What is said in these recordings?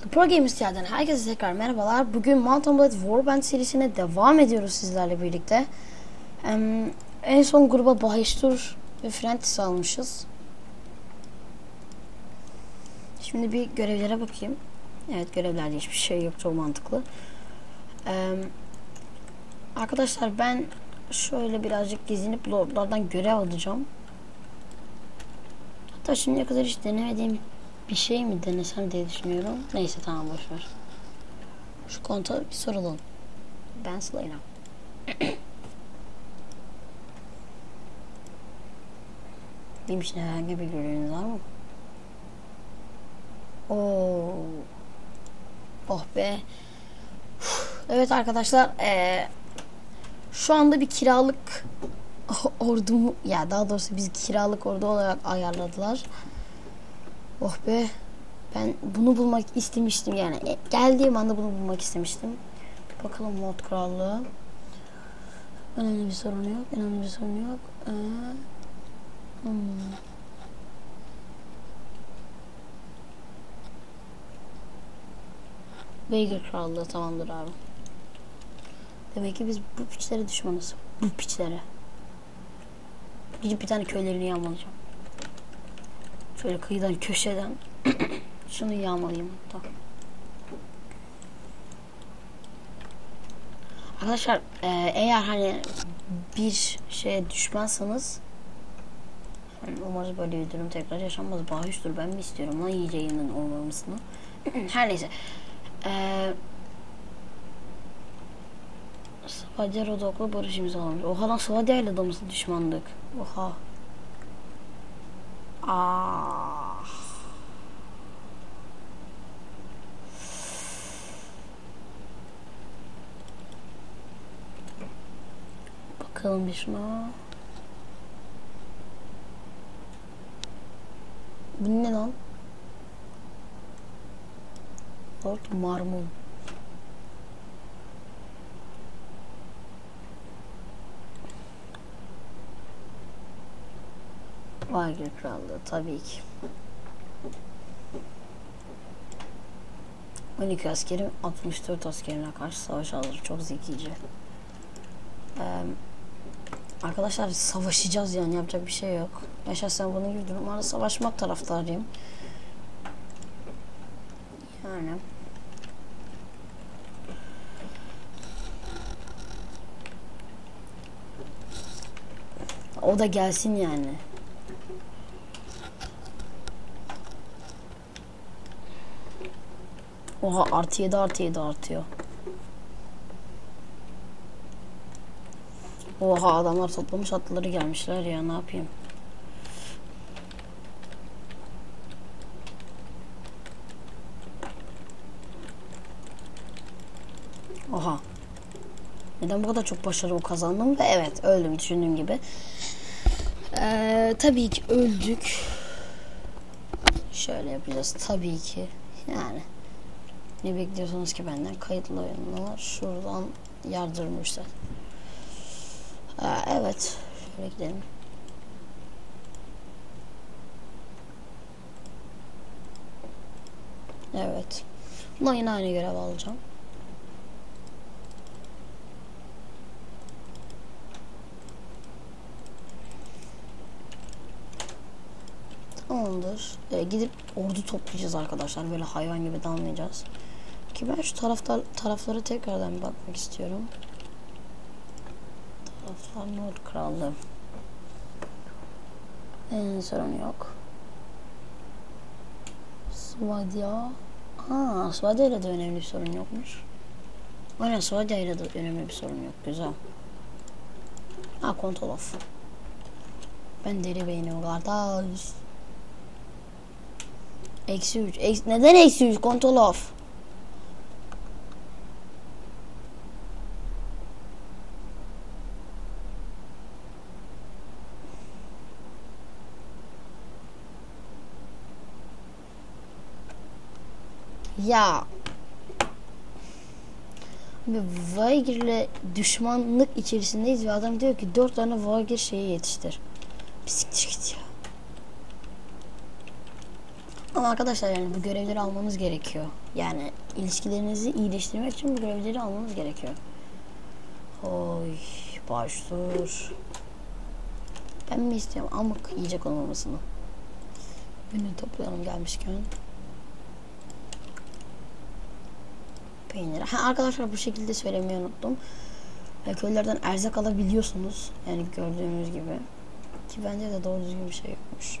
The Pro Gamers yerden herkese tekrar merhabalar. Bugün Mountain Blade Warband serisine devam ediyoruz sizlerle birlikte. Em, en son gruba Bahiştur ve Frentis almışız. Şimdi bir görevlere bakayım. Evet görevlerde hiçbir şey yok çok mantıklı. Em, arkadaşlar ben şöyle birazcık gezinip lordlardan görev alacağım. Hatta şimdiye kadar hiç denemediğim bir şey mi denesem diye düşünüyorum. Neyse tamam boşver. Şu konta bir soralım. Ben Slayna. Benim için herhangi bir göreviniz var mı? Oo. Oh be. Evet arkadaşlar ee, şu anda bir kiralık ordumu ya daha doğrusu biz kiralık ordu olarak ayarladılar. Oh be. Ben bunu bulmak istemiştim yani. E, geldiğim anda bunu bulmak istemiştim. Bakalım mod krallığı. Önemli bir sorun yok. Önemli bir sorun yok. Ee, hmm. Beygir krallığı tamamdır abi. Demek ki biz bu piçlere düşmanız. Bu piçlere. Gidip bir tane köylerini yağmalayacağım. Şöyle kıyıdan köşeden şunu yağmalayayım hatta. Arkadaşlar e, eğer hani bir şeye düşmezseniz yani umarız böyle bir durum tekrar yaşanmaz. Bahüştür ben mi istiyorum lan yiyeceğimin olmamasını. Her neyse. Eee Svadya Rodok'la barış imzalamış. Oha lan Svadya ile de düşmandık? Oha. Ah. Bakalım bir şuna. Bu ne lan? Lord Marmon. Vagir Krallığı tabii ki. 12 askerim 64 askerine karşı savaş alır. Çok zekice. Ee, arkadaşlar savaşacağız yani yapacak bir şey yok. Yaşasın bunun gibi durumlarda savaşmak taraftarıyım. Yani. O da gelsin yani. Oha artı 7 artı 7 artıyor. Oha adamlar toplamış atlıları gelmişler ya ne yapayım. Oha. Neden bu kadar çok başarı kazandım ve evet öldüm düşündüğüm gibi. Ee, tabii ki öldük. Şöyle yapacağız tabii ki. Yani. Ne bekliyorsunuz ki benden? Kayıtlı oyunlar şuradan yardırmışlar. Aa, evet. Şöyle gidelim. Evet. Bundan yine aynı görev alacağım. Tamamdır. Ee, gidip ordu toplayacağız arkadaşlar. Böyle hayvan gibi dalmayacağız. Ki ben şu taraftar, taraflara tekrardan bakmak istiyorum. Taraflar Nord Krallığı. Ee, sorun yok. Svadya. Ha, Svadya ile de önemli bir sorun yokmuş. Aynen Svadya ile de önemli bir sorun yok. Güzel. Ha, kontrol off. Ben deri beynim kardeş. Eksi 3. Eksi, neden eksi 3? Kontrol off. Ya. Ve Vaygir'le düşmanlık içerisindeyiz ve adam diyor ki dört tane Vaygir şeyi yetiştir. Bisiktir git ya. Ama arkadaşlar yani bu görevleri almanız gerekiyor. Yani ilişkilerinizi iyileştirmek için bu görevleri almanız gerekiyor. Oy baştur. Ben mi istiyorum amık yiyecek olmamasını. Ünlü toplayalım gelmişken. Peynir. Ha arkadaşlar bu şekilde söylemeyi unuttum. E, köylerden erzak alabiliyorsunuz. Yani gördüğünüz gibi. Ki bence de doğru düzgün bir şey yokmuş.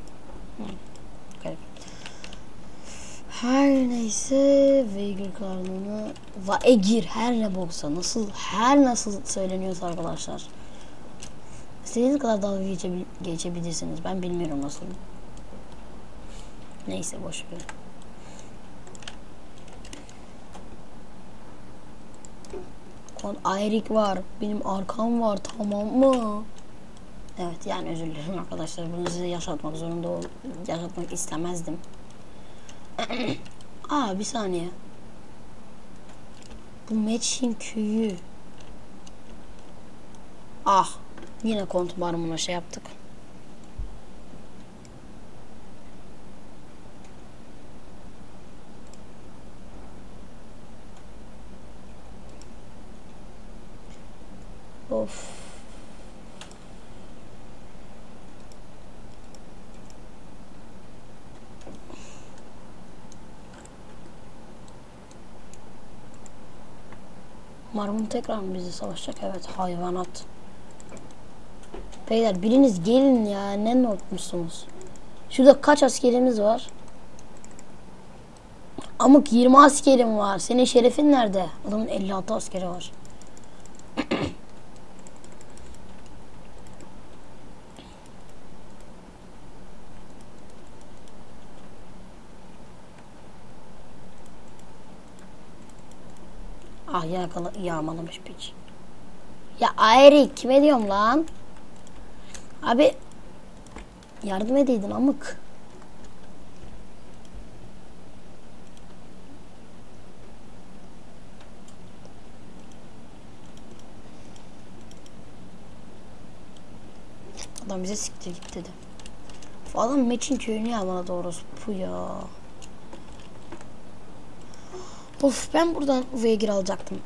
Hı. Garip. Her neyse Veygir karnını Vaegir her ne boksa nasıl her nasıl söyleniyorsa arkadaşlar. İstediğiniz kadar dalga geçebil geçebilirsiniz. Ben bilmiyorum nasıl. Neyse boş ver. Kon Ayrik var. Benim arkam var tamam mı? Evet yani özür dilerim arkadaşlar. Bunu size yaşatmak zorunda ol yaşatmak istemezdim. Aa bir saniye. Bu Meçin köyü. Ah yine kont barımına şey yaptık. Of. Marmut tekrar mı bizi savaşacak? Evet hayvanat. Beyler biriniz gelin ya ne notmuşsunuz? Şurada kaç askerimiz var? Amık 20 askerim var. Senin şerefin nerede? Adamın 56 askeri var. Yakala yağmalamış piç. Ya Ayrik kime diyorum lan? Abi yardım edeydin amık. Adam bize siktir git dedi. Adam Meçin köyünü yağmala doğrusu. Bu ya. Of ben buradan Veygir alacaktım.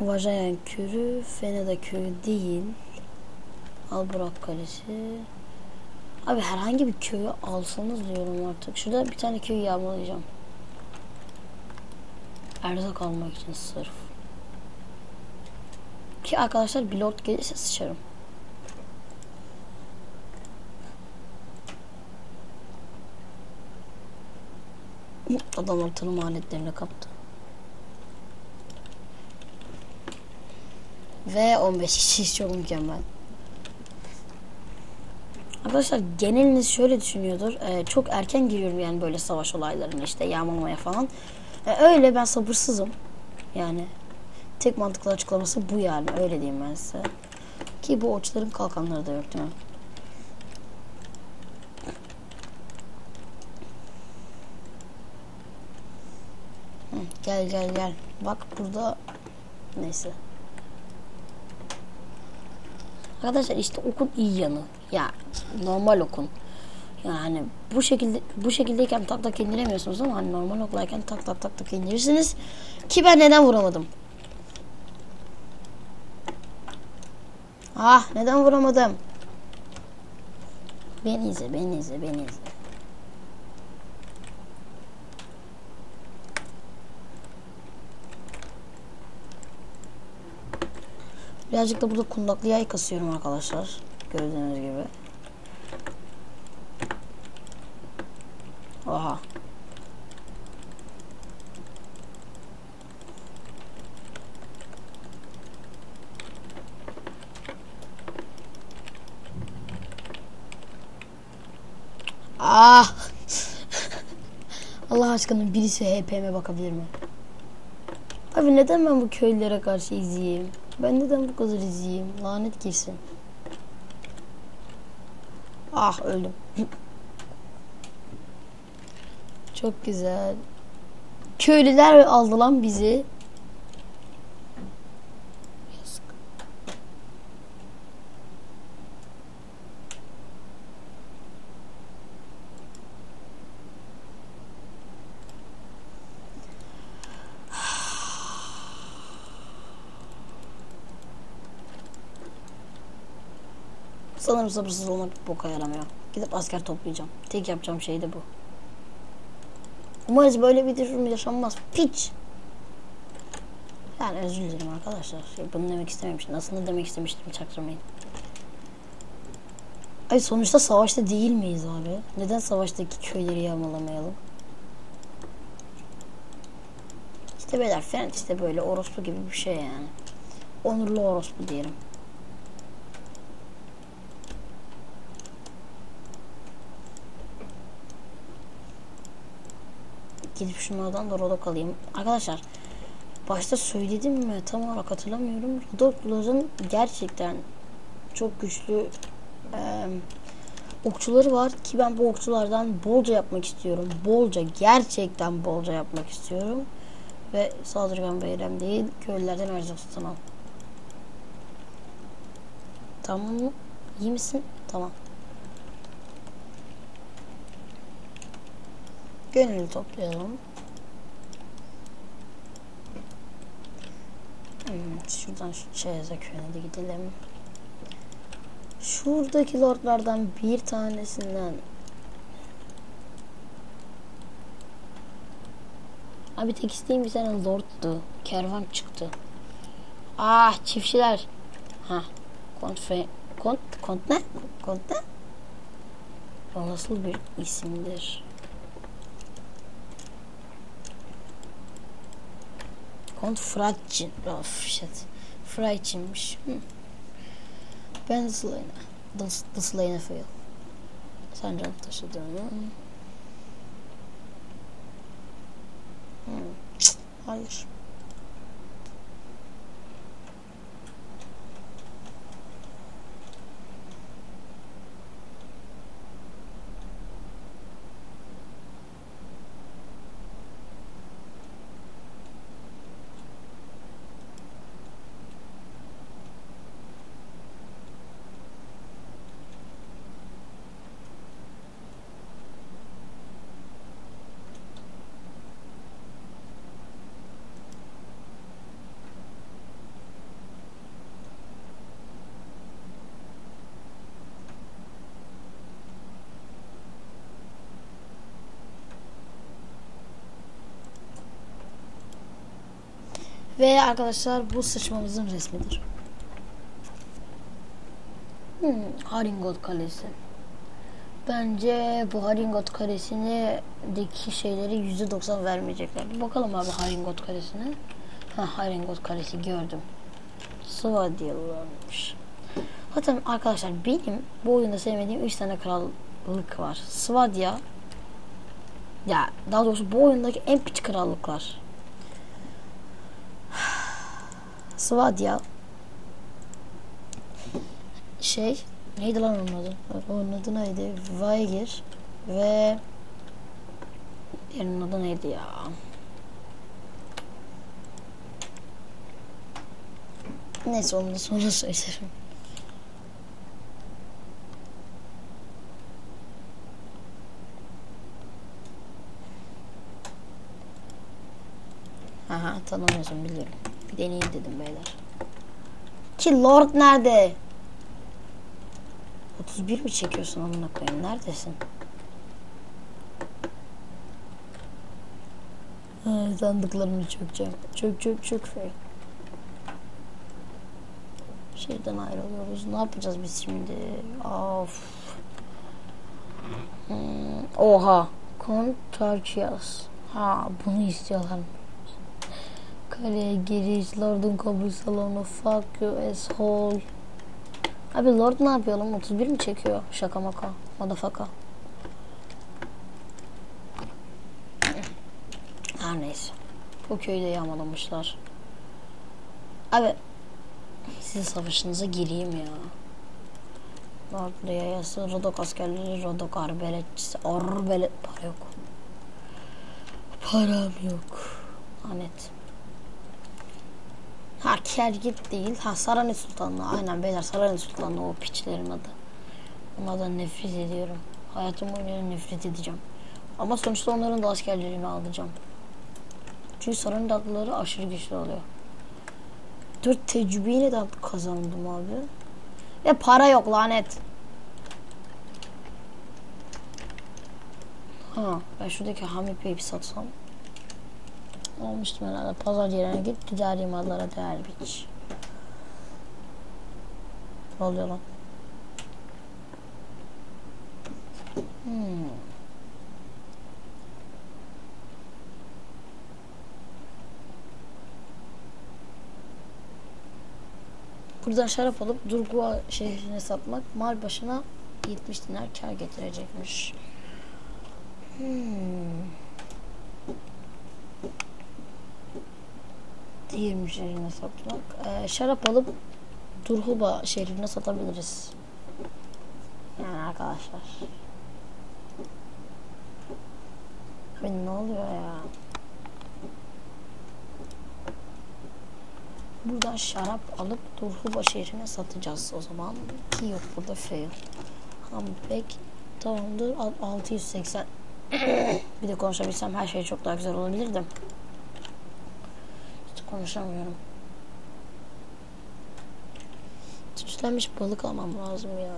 Vajayan kürü, Feneda köyü değil. Alburak Kalesi. Abi herhangi bir köyü alsanız diyorum artık. Şurada bir tane köyü yağmalayacağım. Erzak almak için sırf. Ki arkadaşlar bir lord gelirse sıçarım. Adamlar tanım aletlerini kaptı. Ve 15 kişi çok mükemmel. Arkadaşlar geneliniz şöyle düşünüyordur. Ee, çok erken giriyorum yani böyle savaş olaylarına işte yağmamaya falan. Ee, öyle ben sabırsızım. Yani tek mantıklı açıklaması bu yani öyle diyeyim ben size. Ki bu oçların kalkanları da yok değil mi? Hı, gel gel gel. Bak burada neyse. Arkadaşlar işte okun iyi yanı. Ya normal okun. Yani bu şekilde bu şekildeyken tak tak indiremiyorsunuz ama hani normal oklayken tak tak tak tak indirirsiniz. Ki ben neden vuramadım? Ah neden vuramadım? Beni izle, beni izle, beni izle. Birazcık da burada kundaklı yay kasıyorum arkadaşlar. Gördüğünüz gibi. Oha. Ah. Allah aşkına birisi HP'me bakabilir mi? Abi neden ben bu köylülere karşı izleyeyim? Ben neden bu kadar izleyeyim? Lanet girsin. Ah öldüm. Çok güzel. Köylüler aldı lan bizi. Sanırım sabırsız olmak boka yaramıyor. Gidip asker toplayacağım. Tek yapacağım şey de bu. Umarız böyle bir durum yaşanmaz. Piç. Yani özür dilerim arkadaşlar. Ya Bunu demek istememiştim. Aslında demek istemiştim. Çaktırmayın. Ay sonuçta savaşta değil miyiz abi? Neden savaştaki köyleri yağmalamayalım? İşte beyler fen işte böyle orospu gibi bir şey yani. Onurlu orospu diyelim. Gidip şunlardan da rodok alayım. Arkadaşlar başta söyledim mi tam olarak hatırlamıyorum. Rodokların gerçekten çok güçlü e, okçuları var ki ben bu okçulardan bolca yapmak istiyorum. Bolca gerçekten bolca yapmak istiyorum. Ve saldırgan beyrem değil köylülerden erzak tutan al. Tamam mı? İyi misin? Tamam. Gönüllü toplayalım. Hmm, şuradan şu Çeyze köyüne de gidelim. Şuradaki lordlardan bir tanesinden Abi tek isteğim bir tane lordtu. Kervan çıktı. Ah çiftçiler. Ha. Kont fe... Kont... Kont ne? Kont ne? O nasıl bir isimdir? Kont Fratcin. Of shit. Fratcin'miş. Hmm. Ben Slayna. The, Slayna fail. Sen can taşıdığını. Hmm. Hayır. Ve arkadaşlar bu sıçmamızın resmidir. Hmm, Haringot Kalesi. Bence bu Haringot Kalesi'ne deki şeyleri %90 vermeyecekler. Bakalım abi Haringot Kalesi'ne. Ha Haringot Kalesi gördüm. Svadyalılarmış. Zaten arkadaşlar benim bu oyunda sevmediğim 3 tane krallık var. Svadya ya daha doğrusu bu oyundaki en piç krallıklar. Svadya şey neydi lan onun adı? Onun adı neydi? Vaygir ve diğerinin adı neydi ya? Neyse onu da sonra söylerim. Aha tanımıyorsun biliyorum. Bir deneyeyim dedim beyler. Ki Lord nerede? 31 mi çekiyorsun amına koyayım? Neredesin? Ha, sandıklarını çökeceğim. Çök çök çök fey. Ayrılıyoruz. Ne yapacağız biz şimdi? Of. Hmm, oha. Kontarchias. Ha bunu istiyorlar. Kaleye giriş, Lord'un kabul salonu, fuck you asshole. Abi Lord ne yapıyor lan? 31 mi çekiyor? Şaka maka. Motherfucker. Her neyse. Bu köyü de yağmalamışlar. Abi size savaşınıza gireyim ya. Lord'lu yayası, Rodok askerleri, Rodok arbeletçisi, arbelet para yok. Param yok. Lanet. Ha Kergit değil. Ha Sarani Sultanlığı. Aynen beyler Sarani Sultanlığı o piçlerin adı. Onlardan nefret ediyorum. Hayatım boyunca nefret edeceğim. Ama sonuçta onların da askerlerini alacağım. Çünkü Sarani adlıları aşırı güçlü oluyor. 4 tecrübeyi neden kazandım abi? Ve para yok lanet. Ha ben şuradaki Hamit Bey'i satsam. Olmuştum herhalde. Pazar yerine git. Ticari mallara değer biç. Ne oluyor lan? Hmm. Buradan şarap alıp Durgua şehrine satmak mal başına 70 dinar kar getirecekmiş. Hmm. Diğer şehrine satmak. Ee, şarap alıp Durhuba şehrine satabiliriz. Yani arkadaşlar. Abi ne oluyor ya? Buradan şarap alıp Durhuba şehrine satacağız o zaman. Ki yok burada fail. Humpback tamamdır. 680 bir de konuşabilsem her şey çok daha güzel olabilirdi. Konuşamıyorum. Süslenmiş balık almam lazım ya.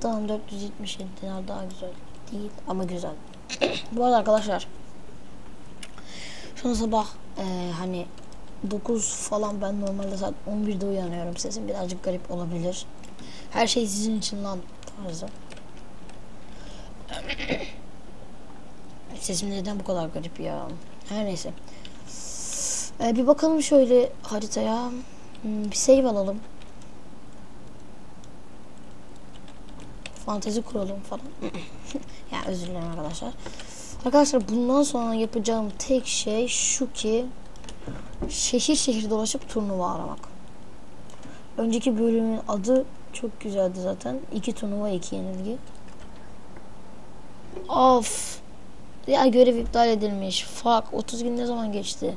Tamam 477 dinar daha güzel değil ama güzel. Bu arada arkadaşlar şu sabah e, hani 9 falan ben normalde saat 11'de uyanıyorum. Sesim birazcık garip olabilir. Her şey sizin için lan tarzı. Sesim neden bu kadar garip ya? Her neyse. Ee, bir bakalım şöyle haritaya. Hmm, bir save alalım. Fantezi kuralım falan. ya özür dilerim arkadaşlar. Arkadaşlar bundan sonra yapacağım tek şey şu ki şehir şehir dolaşıp turnuva aramak. Önceki bölümün adı çok güzeldi zaten. İki turnuva iki yenilgi. Of. Ya görev iptal edilmiş. Fuck. 30 gün ne zaman geçti?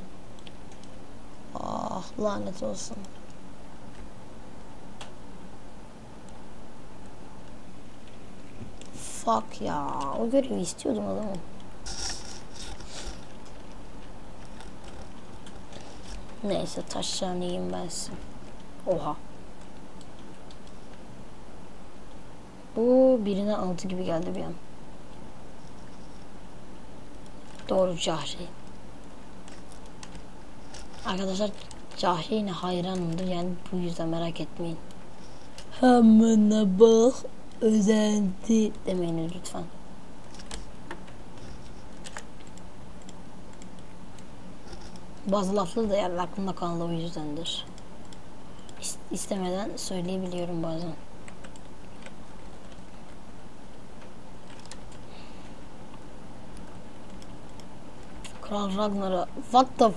Lanet olsun. Fuck ya. O görevi istiyordum adamı. Neyse taşlarını yiyeyim ben size. Oha. Bu birine altı gibi geldi bir an. Doğru Cahri. Arkadaşlar Cahri'ne hayranımdır yani bu yüzden merak etmeyin. Hemen bak özenti demeyin lütfen. Bazı lafları da yani aklımda kaldı o yüzdendir. İstemeden söyleyebiliyorum bazen. Kral Ragnar'a what the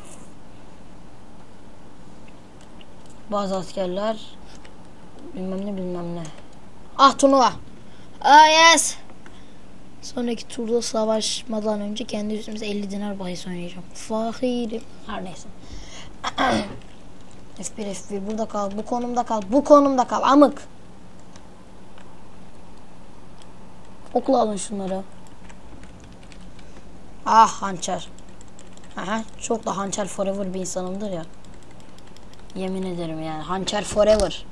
bazı askerler bilmem ne bilmem ne. Ah turnuva. Ah yes. Sonraki turda savaşmadan önce kendi üstümüze 50 dinar bahis oynayacağım. Fahirim. Her neyse. F1 F1 burada kal. Bu konumda kal. Bu konumda kal. Amık. Okula alın şunları. Ah hançer. Aha, çok da hançer forever bir insanımdır ya. Yemin ederim yani. Hançer forever.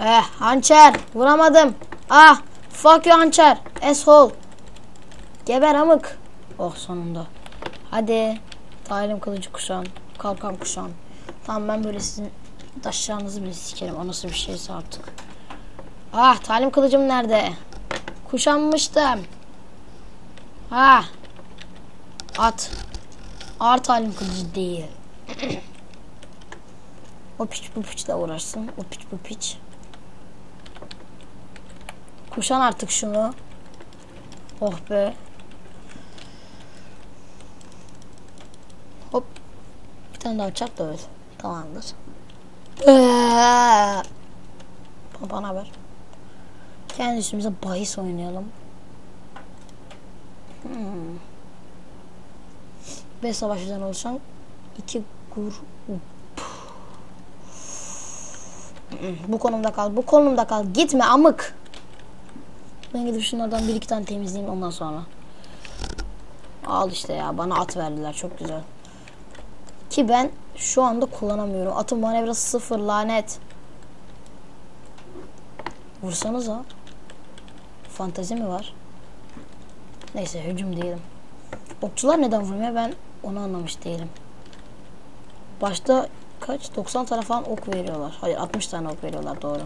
Eh hançer. Vuramadım. Ah. Fuck you hançer. Asshole. Geber amık. Oh sonunda. Hadi. Talim kılıcı kuşan. Kalkan kuşan. Tamam ben böyle sizin taşlarınızı bile sikerim. O nasıl bir şeyse artık. Ah talim kılıcım nerede? Kuşanmıştım. Ha. At. Ağır talim kılıcı değil. o piç bu piçle uğraşsın. O piç bu piç. Kuşan artık şunu. Oh be. Hop. Bir tane daha çak da öl. Tamamdır. Bana haber. Kendi üstümüze bahis oynayalım. Hmm. Ve savaşçıdan oluşan iki grup. Bu konumda kal. Bu konumda kal. Gitme amık. Ben gidip şunlardan bir iki tane temizleyeyim ondan sonra. Al işte ya. Bana at verdiler. Çok güzel. Ki ben şu anda kullanamıyorum. Atın manevrası sıfır lanet. Vursanıza. Fantezi mi var? Neyse hücum diyelim. Okçular neden vurmuyor ben onu anlamış değilim. Başta kaç? 90 tane falan ok veriyorlar. Hayır 60 tane ok veriyorlar doğru.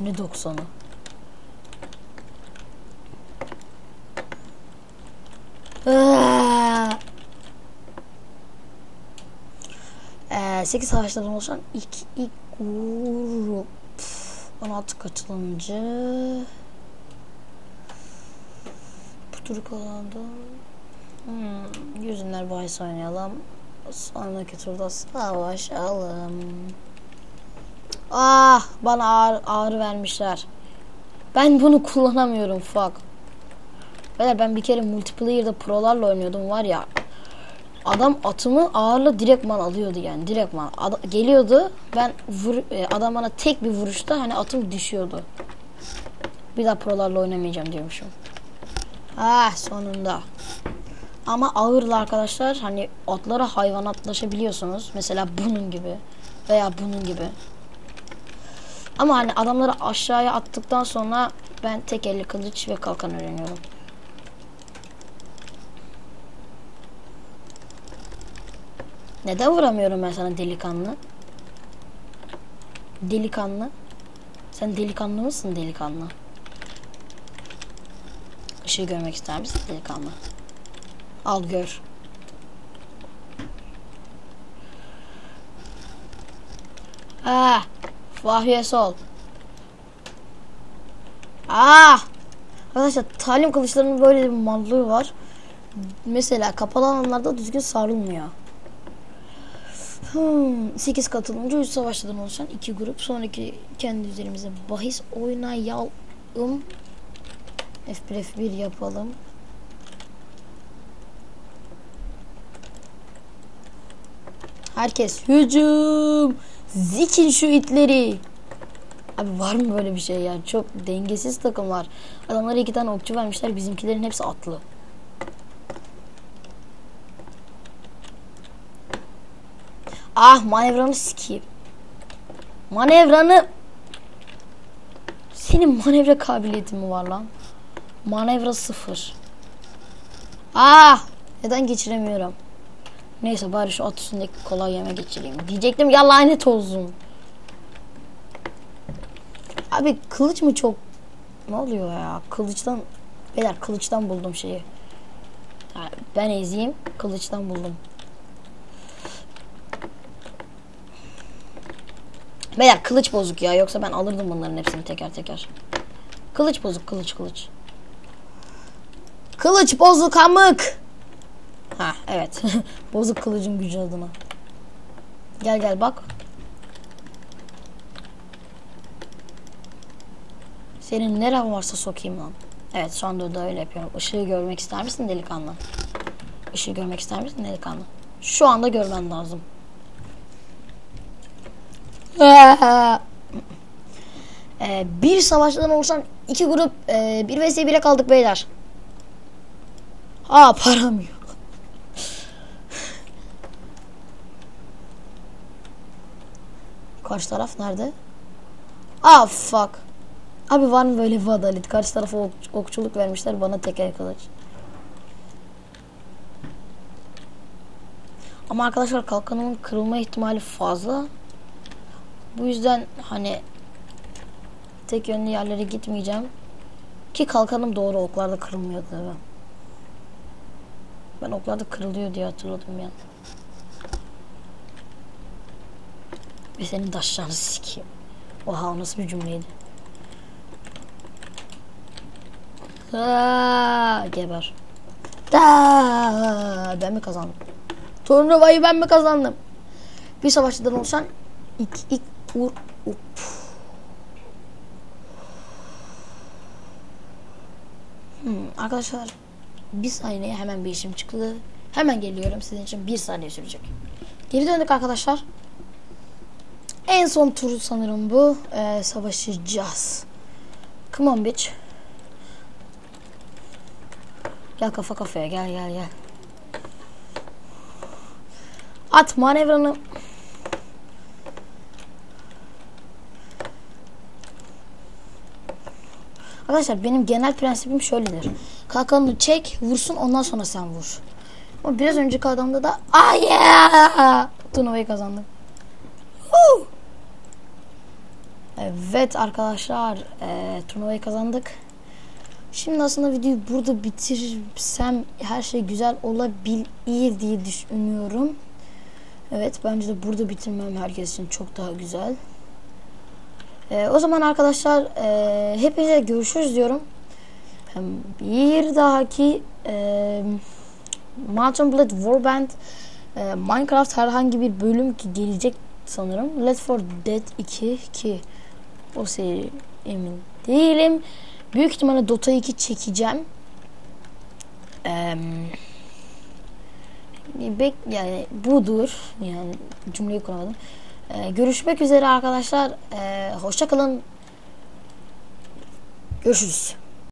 Ne 90'ı? Ee, 8 savaşlardan oluşan ilk, ilk grup 16 katılımcı bu turu kazandı hmm, yüzünler bahis oynayalım sonraki turda savaşalım. Ah bana ağrı, ağrı vermişler. Ben bunu kullanamıyorum fuck Beyler ben bir kere multiplayer'da prolarla oynuyordum var ya. Adam atımı ağırla direktman alıyordu yani direktman Ad geliyordu ben vur e, adam bana tek bir vuruşta hani atım düşüyordu. Bir daha prolarla oynamayacağım diyormuşum. Ah sonunda ama ağırlı arkadaşlar hani atlara hayvanatlaşabiliyorsunuz mesela bunun gibi veya bunun gibi ama hani adamları aşağıya attıktan sonra ben tek elli kılıç ve kalkan öğreniyorum Neden vuramıyorum ben sana delikanlı? Delikanlı. Sen delikanlı mısın delikanlı? Işığı görmek ister misin delikanlı? Al gör. Ah, Fahriye sol. Ah! Arkadaşlar talim kılıçlarının böyle bir mallığı var. Mesela kapalı alanlarda düzgün sarılmıyor. Hmm, 8 katılımcı 3 savaşçıdan oluşan iki grup. Sonraki kendi üzerimize bahis oynayalım. F1 F1 yapalım. Herkes hücum. Zikin şu itleri. Abi var mı böyle bir şey ya? Çok dengesiz takımlar. Adamlara iki tane okçu vermişler. Bizimkilerin hepsi atlı. Ah manevranı sikeyim. Manevranı senin manevra kabiliyetin mi var lan? Manevra sıfır. Ah neden geçiremiyorum? Neyse bari şu at üstündeki kolay yeme geçireyim. Diyecektim ya lanet olsun. Abi kılıç mı çok ne oluyor ya? Kılıçtan beyler kılıçtan buldum şeyi. Ben ezeyim kılıçtan buldum. Beyler kılıç bozuk ya. Yoksa ben alırdım bunların hepsini teker teker. Kılıç bozuk kılıç kılıç. Kılıç bozuk amık. Ha evet. bozuk kılıcın gücü adına. Gel gel bak. Senin neren varsa sokayım lan. Evet şu anda da öyle yapıyorum. Işığı görmek ister misin delikanlı? Işığı görmek ister misin delikanlı? Şu anda görmen lazım. ee, bir savaştan oluşan iki grup e, bir vs 1'e kaldık beyler. Aa param yok. Karşı taraf nerede? Aa fuck. Abi var mı böyle bir? Karşı tarafa ok okçuluk vermişler bana teker kılıç. Ama arkadaşlar kalkanımın kırılma ihtimali fazla. Bu yüzden hani tek yönlü yerlere gitmeyeceğim. Ki kalkanım doğru oklarda kırılmıyordu? Ben oklarda kırılıyor diye hatırladım ya. Ve senin daşlarını sikeyim. Oha nasıl bir cümleydi. Aa, geber. Da, ben mi kazandım? Turnuvayı ben mi kazandım? Bir savaşçıdan oluşan ilk, ilk Vur. Up. Hmm, arkadaşlar bir saniye hemen bir işim çıktı. Hemen geliyorum sizin için bir saniye sürecek. Geri döndük arkadaşlar. En son turu sanırım bu. Ee, savaşacağız. Come on bitch. Gel kafa kafaya gel gel gel. At manevranı Arkadaşlar benim genel prensibim şöyledir. Kalkanını çek, vursun ondan sonra sen vur. Ama biraz önceki adamda da ay yeah! turnuvayı kazandık. Woo! Evet arkadaşlar e, turnuvayı kazandık. Şimdi aslında videoyu burada bitirsem her şey güzel olabilir diye düşünüyorum. Evet bence de burada bitirmem herkes için çok daha güzel. E, o zaman arkadaşlar e, hepinize görüşürüz diyorum. Bir dahaki e, Mountain Blade Warband e, Minecraft herhangi bir bölüm ki gelecek sanırım. Left 4 Dead 2 ki o seri emin değilim. Büyük ihtimalle Dota 2 çekeceğim. Eee bek yani budur yani cümleyi kuramadım. Ee, görüşmek üzere arkadaşlar. Ee, hoşça kalın. Görüşürüz.